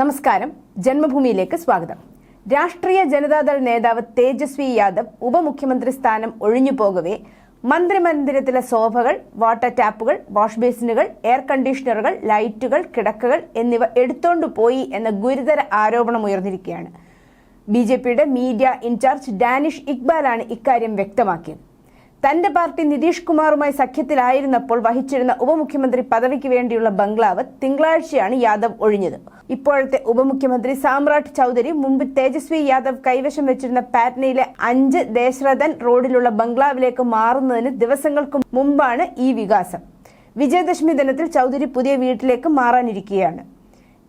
നമസ്കാരം. ജന്മഭൂമിയിലേക്ക് സ്വാഗതം. രാഷ്ട്രീയ ജനതാദൾ നേതാവ് തേജസ്വി യാദവ് ഉപമുഖ്യമന്ത്രി സ്ഥാനം ഒഴിഞ്ഞു പോകവേ. മന്ത്രിമന്ദിരത്തിലെ സോഫകൾ വാട്ടർ ടാപ്പുകൾ വാഷ് ബേസിനുകൾ എയർ കണ്ടീഷണറുകൾ ലൈറ്റുകൾ കിടക്കകൾ എന്നിവ എടുത്തോണ്ടു പോയി എന്ന ഗുരുതര ആരോപണം ഉയർന്നിരിക്കുകയാണ്. ബി ജെ പിയുടെ മീഡിയ ഇൻചാർജ് ഡാനിഷ് ഇക്ബാലാണ് ഇക്കാര്യം വ്യക്തമാക്കിയത്. തന്റെ പാർട്ടി നിതീഷ് കുമാറുമായി സഖ്യത്തിലായിരുന്നപ്പോൾ വഹിച്ചിരുന്ന ഉപമുഖ്യമന്ത്രി പദവിക്ക് വേണ്ടിയുള്ള ബംഗ്ലാവ് തിങ്കളാഴ്ചയാണ് യാദവ് ഒഴിഞ്ഞത്. ഇപ്പോഴത്തെ ഉപമുഖ്യമന്ത്രി സാമ്രാട്ട് ചൌധരി മുമ്പ് തേജസ്വി യാദവ് കൈവശം വെച്ചിരുന്ന പാറ്റ്നയിലെ അഞ്ച് ദേശരഥൻ റോഡിലുള്ള ബംഗ്ലാവിലേക്ക് മാറുന്നതിന് ദിവസങ്ങൾക്ക് മുമ്പാണ് ഈ വികാസം. വിജയദശമി ദിനത്തിൽ ചൌധരി പുതിയ വീട്ടിലേക്ക് മാറാനിരിക്കുകയാണ്.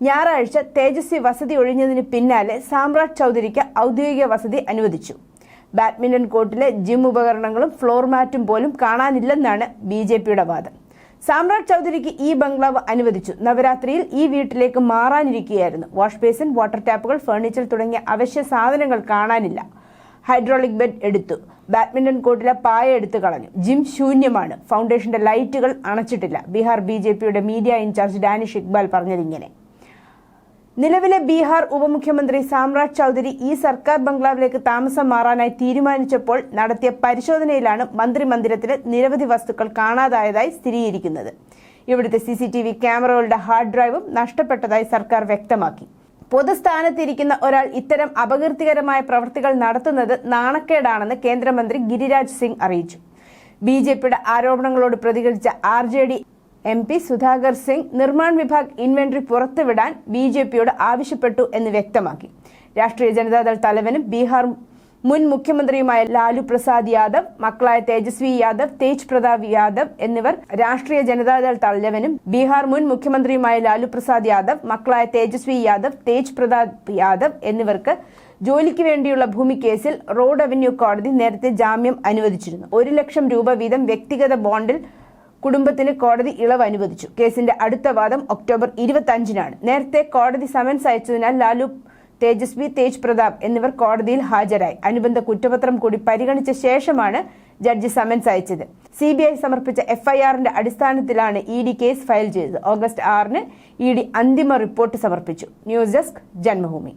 ഞായറാഴ്ച തേജസ്വി വസതി ഒഴിഞ്ഞതിന് പിന്നാലെ സാമ്രാട്ട് ചൌധരിക്ക് ഔദ്യോഗിക വസതി അനുവദിച്ചു. ബാഡ്മിന്റൺ കോർട്ടിലെ ജിം ഉപകരണങ്ങളും ഫ്ലോർ മാറ്റും പോലും കാണാനില്ലെന്നാണ് ബി ജെ പിയുടെ വാദം. സാമ്രാട്ട് ചൗധരിക്ക് ഈ ബംഗ്ലാവ് അനുവദിച്ചു. നവരാത്രിയിൽ ഈ വീട്ടിലേക്ക് മാറാനിരിക്കുകയായിരുന്നു വാഷ് ബേസിൻ വാട്ടർ ടാപ്പുകൾ ഫർണിച്ചർ തുടങ്ങിയ അവശ്യ സാധനങ്ങൾ കാണാനില്ല. ഹൈഡ്രോളിക് ബെഡ് എടുത്തു. ബാഡ്മിന്റൺ കോർട്ടിലെ പായ എടുത്തു കളഞ്ഞു. ജിം ശൂന്യമാണ്. ഫൗണ്ടേഷന്റെ ലൈറ്റുകൾ അണച്ചിട്ടില്ല. Bihar B media incharge Danish Iqbal പറഞ്ഞതിങ്ങനെ നിലവിലെ ബീഹാർ ഉപമുഖ്യമന്ത്രി സാമ്രാജ് ചൌധരി ഈ സർക്കാർ ബംഗ്ലാവിലേക്ക് താമസം മാറാനായി തീരുമാനിച്ചപ്പോൾ നടത്തിയ പരിശോധനയിലാണ് മന്ത്രിമന്ദിരത്തിലെ നിരവധി വസ്തുക്കൾ കാണാതായതായി സ്ഥിരീകരിക്കുന്നത്. ഇവിടുത്തെ സി സി ടി വി ക്യാമറകളുടെ ഹാർഡ് ഡ്രൈവും നഷ്ടപ്പെട്ടതായി സർക്കാർ വ്യക്തമാക്കി. പൊതുസ്ഥാനത്തിരിക്കുന്ന ഒരാൾ ഇത്തരം അപകീർത്തികരമായ പ്രവൃത്തികൾ നടത്തുന്നത് നാണക്കേടാണെന്ന് കേന്ദ്രമന്ത്രി ഗിരിരാജ് സിംഗ് അറിയിച്ചു. ബി ജെ പിയുടെ ആരോപണങ്ങളോട് പ്രതികരിച്ച R J D M P Sudhakar Singh Nirman Vibhag inventory പുറത്തുവിടാൻ B J പിയോട് ആവശ്യപ്പെട്ടു എന്ന് വ്യക്തമാക്കി. രാഷ്ട്രീയ ജനതാദൾ തലവനും ബീഹാർ മുൻ മുഖ്യമന്ത്രിയുമായ ലാലു പ്രസാദ് യാദവ് മക്കളായ തേജസ്വി യാദവ് തേജ് പ്രതാപ് യാദവ് എന്നിവർ രാഷ്ട്രീയ ജനതാദൾ തലവനും ബീഹാർ മുൻ മുഖ്യമന്ത്രിയുമായ ലാലു പ്രസാദ് യാദവ് മക്കളായ തേജസ്വി യാദവ് തേജ് പ്രതാപ് യാദവ് എന്നിവർക്ക് ജോലിക്ക് വേണ്ടിയുള്ള ഭൂമി കേസിൽ റോഡ് അവന്യൂ കോടതി നേരത്തെ ജാമ്യം അനുവദിച്ചിരുന്നു. ഒരു ലക്ഷം രൂപ വീതം വ്യക്തിഗത ബോണ്ടിൽ കുടുംബത്തിന് കോടതി ഇളവ് അനുവദിച്ചു. കേസിന്റെ അടുത്ത വാദം ഒക്ടോബർ ഇരുപത്തി അഞ്ചിനാണ് നേരത്തെ കോടതി സമൻസ് അയച്ചതിനാൽ ലാലു തേജസ്വി തേജ് പ്രതാപ് എന്നിവർ കോടതിയിൽ ഹാജരായി. അനുബന്ധ കുറ്റപത്രം കൂടി പരിഗണിച്ച ശേഷമാണ് ജഡ്ജി സമൻസ് അയച്ചത്. സി ബി ഐ സമർപ്പിച്ച എഫ്ഐആറിന്റെ അടിസ്ഥാനത്തിലാണ് ഇ ഡി കേസ് ഫയൽ ചെയ്തത്. ഓഗസ്റ്റ് ആറിന് ഇ ഡി അന്തിമ റിപ്പോർട്ട് സമർപ്പിച്ചു. News desk Janmabhumi.